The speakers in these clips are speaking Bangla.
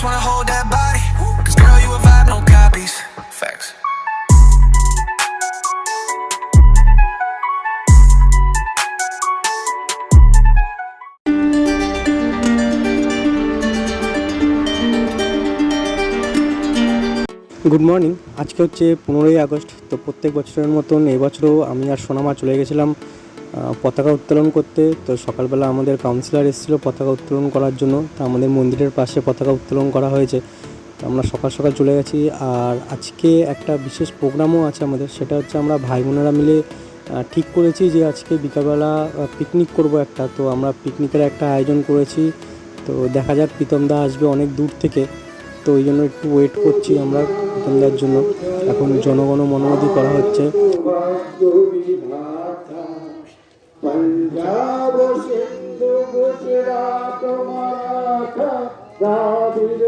just wanna hold that body. Cause girl, you a vibe, no copies. Facts. Good morning আজকে হচ্ছে পনেরোই আগস্ট তো প্রত্যেক বছরের মতন এবছরও আমি আর সোনামা চলে গেছিলাম পতাকা উত্তোলন করতে। তো সকালবেলা আমাদের কাউন্সিলর এসেছিল পতাকা উত্তোলন করার জন্য। তো আমাদের মন্দিরের পাশে পতাকা উত্তোলন করা হয়েছে। তো আমরা সকাল সকাল চলে গেছি। আর আজকে একটা বিশেষ প্রোগ্রামও আছে আমাদের। সেটা হচ্ছে আমরা ভাই বোনেরা মিলে ঠিক করেছি যে আজকে বিকালবেলা পিকনিক করব একটা। তো আমরা পিকনিকের একটা আয়োজন করেছি। তো দেখা যাক প্রীতমদা আসবে অনেক দূর থেকে। তো ওই জন্য একটু ওয়েট করছি আমরা প্রীতমদার জন্য। এখন জনগণ মনোমতি করা হচ্ছে। পঞ্জাব সিন্ধু গুজরাট, মারাঠা, দ্রাবিড়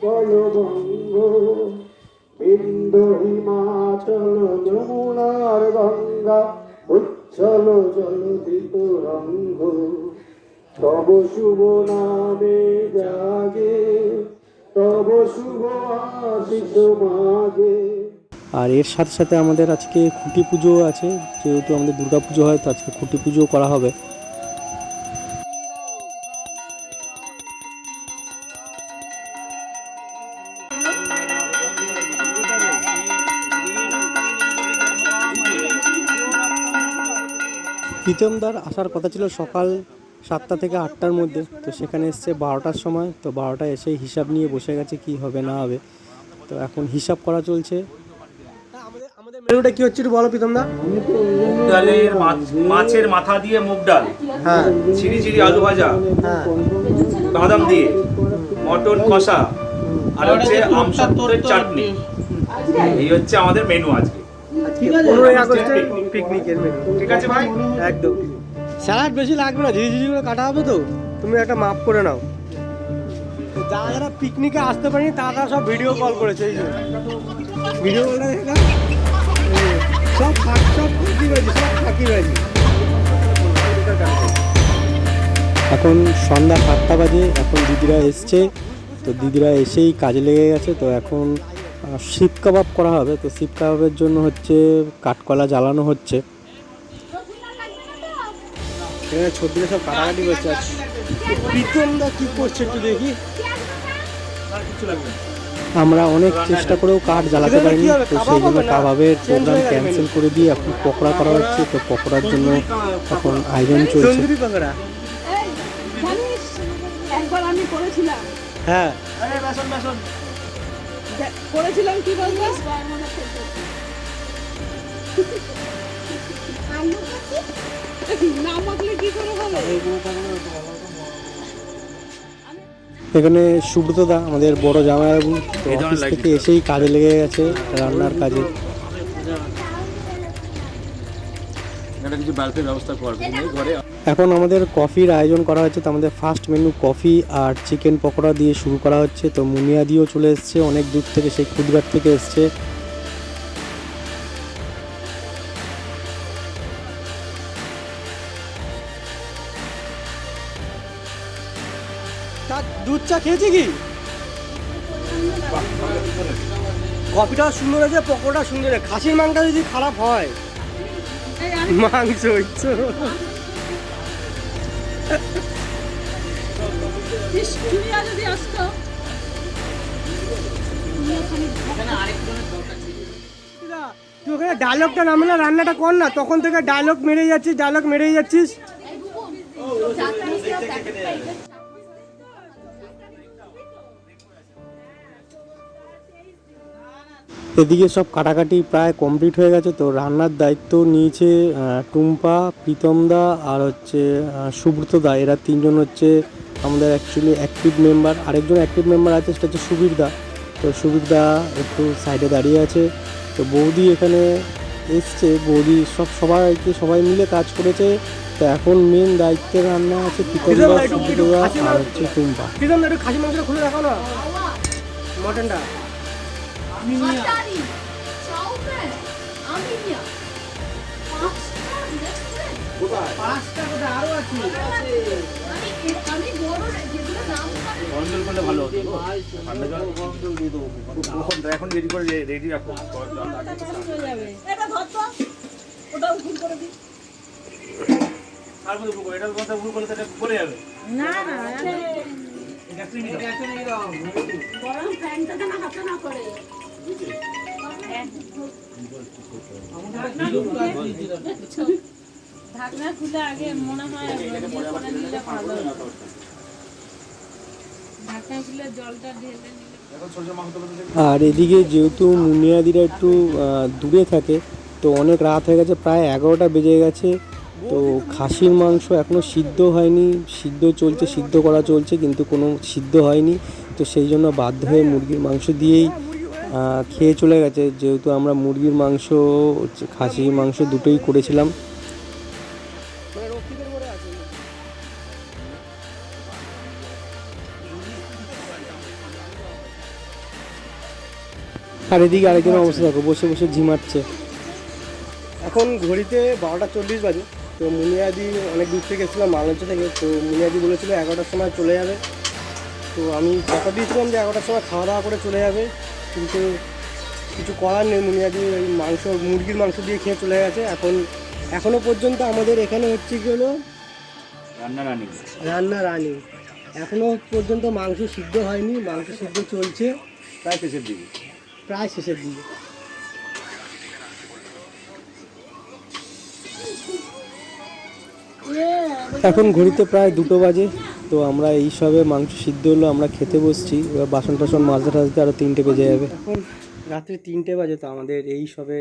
কলবঙ্গ বিন্দু হিমাচল, যমুনার গঙ্গা, উচ্ছল জলধিত রঙ্গ তব শুভ নামে জাগে, তব শুভ আশিস মাগে। আর এর সাথে সাথে আমাদের আজকে খুঁটি পুজো আছে, যেহেতু আমাদের দুর্গা পুজো হয়, তো আজকে খুঁটি পুজো করা হবে। প্রীতমদার আসার কথা ছিল সকাল সাতটা থেকে আটটার মধ্যে, তো সেখানে এসছে বারোটার সময়, তো বারোটা এসে হিসাব নিয়ে বসে গেছে কি হবে না হবে। তো এখন হিসাব করা চলছে। আমাদের মেনুটা কি হচ্ছে একটু বলো প্রীতম দা? ডালের মাছের মাথা দিয়ে মুগ ডাল হ্যাঁ। ছিরি ছিরি আলু ভাজা হ্যাঁ বাদাম দিয়ে মটন কষা আর হচ্ছে আমসত্তরের চাটনি। এই হচ্ছে আমাদের মেনু আজকে। পনেরোই আগস্টের পিকনিকের মেনু ঠিক আছে ভাই? একদম। স্যালাড বেশি লাগবে না কাটা হবে তো। তুমি একটা মাপ করে নাও। যারা যারা পিকনিকে আসতে পারেনি তারা সব ভিডিও কল করেছে এই ভিডিও কলটা সব ফাঁক সব সব এখন সন্ধ্যা সাতটা বাজে এখন দিদিরা এসছে তো দিদিরা এসেই কাজে লেগে গেছে তো এখন শিক কাবাব করা হবে তো শিক কাবাবের জন্য হচ্ছে কাঠকলা জ্বালানো হচ্ছে। এখানে ছবিটা সব কাটাকাটি করছে প্রীতমদা কি করছে একটু দেখি। আমরা অনেক চেষ্টা করেও কাঠ জ্বালাতে পারিনি। তো সেই জন্য কাবাবের প্রোগ্রাম ক্যান্সেল করে দিয়ে এখন পকোড়া করা হচ্ছে। তো পকোড়ার জন্য এখন আয়োজন চলছে। হ্যাঁ। করেছিলাম কি বলতো না মাখলে কি করে হবে? এখানে সুব্রতদা আমাদের বড় জামাইবাবু অফিস থেকে এসেই কাজে লেগে গেছে রান্নার কাজে। এখন আমাদের কফির আয়োজন করা হচ্ছে তো আমাদের ফার্স্ট মেনু কফি আর চিকেন পকোড়া দিয়ে শুরু করা হচ্ছে। তো মুনিয়া দিয়েও চলে এসছে অনেক দূর থেকে সেই খুদঘাট থেকে এসছে। দুধ চা খেয়েছে কি? কফিটাও সুন্দর আছে পকোড়া সুন্দর আছে খাসির মাংসটা যদি খারাপ হয় মাংস তুই ওখানে ডায়লগটা নামে না রান্নাটা কর না তখন থেকে ডায়লগ মেরে যাচ্ছিস ডায়লগ মেরে যাচ্ছিস। এদিকে সব কাটাকাটি প্রায় কমপ্লিট হয়ে গেছে। তো রান্নার দায়িত্ব নিয়েছে টুম্পা প্রীতমদা আর হচ্ছে আহ, সুব্রতদা এরা তিনজন হচ্ছে আমাদের অ্যাকচুয়ালি অ্যাক্টিভ মেম্বার আরেকজন অ্যাক্টিভ মেম্বার আছে সেটা হচ্ছে সুবীরদা তো সুবীরদা একটু সাইডে দাঁড়িয়ে আছে। তো বৌদি এখানে এসছে। বৌদি সব সবাইকে সবাই মিলে কাজ করেছে। তো এখন মেন দায়িত্বের রান্না আছে প্রীতমদা সুব্রতদা আর হচ্ছে টুম্পা। খুলে রাখো না। মটনটা। হাতারি পাঁচটা কোথায়? আরও আছে। আমি আমি বড় যেগুলো নাম গরম জল করলে ভালো হতো ঠান্ডা জল। ও, এখন রেডি করে রেডি রাখো। না না ঢাকনা খুলে আগে মনে হয় ইয়ে। ঢাকনা খুলে জলটা ঢেলে আর এদিকে যেহেতু মুনিয়াদিরা একটু দূরে থাকে তো অনেক রাত হয়ে গেছে প্রায় এগারোটা বেজে গেছে তো খাসির মাংস এখনও সিদ্ধ হয়নি সিদ্ধ চলছে সিদ্ধ করা চলছে কিন্তু কোনো সিদ্ধ হয়নি তো সেই জন্য বাধ্য হয়ে মুরগির মাংস দিয়েই খেয়ে চলে গেছে। যেহেতু আমরা মুরগির মাংস খাসির মাংস দুটোই করেছিলাম। আর এদিকে আরেকজন অবস্থা দেখো, বসে বসে ঝিমাচ্ছে। এখন ঘড়িতে বারোটা চল্লিশ বাজে। তো মুনিয়াদি অনেক দূর থেকে এসেছিলাম, মালঞ্চ থেকে। তো মুনিয়াদি বলেছিল এগারোটার সময় চলে যাবে। তো আমি কথা দিয়েছিলাম যে এগারোটার সময় খাওয়া দাওয়া করে চলে যাবে। কিন্তু কিছু করার নেই। মনে মুনিয়াদি ওই মাংস মুরগির মাংস দিয়ে খেয়ে চলে গেছে। এখন এখনও পর্যন্ত আমাদের এখানে হচ্ছে কি হলো? রান্না রানি। রান্না রানি। এখনও পর্যন্ত মাংস সিদ্ধ হয়নি। মাংস সিদ্ধ চলছে। প্রায় শেষের দিকে। প্রায় শেষের দিকে। এখন ঘড়িতে প্রায় দুটো বাজে। তো আমরা এই সবে মাংস সিদ্ধ হলো, আমরা খেতে বসছি। এবার বাসন টাসন মাজতে টাজতে আরও তিনটে বেজে যাবে। এখন রাত্রি তিনটে বাজে, তো আমাদের এই সবে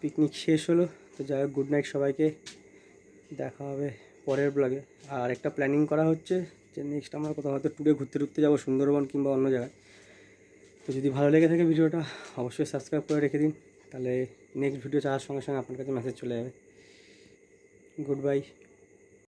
পিকনিক শেষ হলো। তো যাই হোক গুড নাইট সবাইকে। দেখা হবে পরের ব্লগে আর একটা প্ল্যানিং করা হচ্ছে যে নেক্সট আমরা কোথাও হয়তো ট্যুরে ঘুরতে টুরতে যাব, সুন্দরবন কিংবা অন্য জায়গায়। তো যদি ভালো লেগে থাকে ভিডিওটা, অবশ্যই সাবস্ক্রাইব করে রেখে দিন। তাহলে নেক্সট ভিডিও চাওয়ার সঙ্গে সঙ্গে আপনার কাছে মেসেজ চলে যাবে। Good bye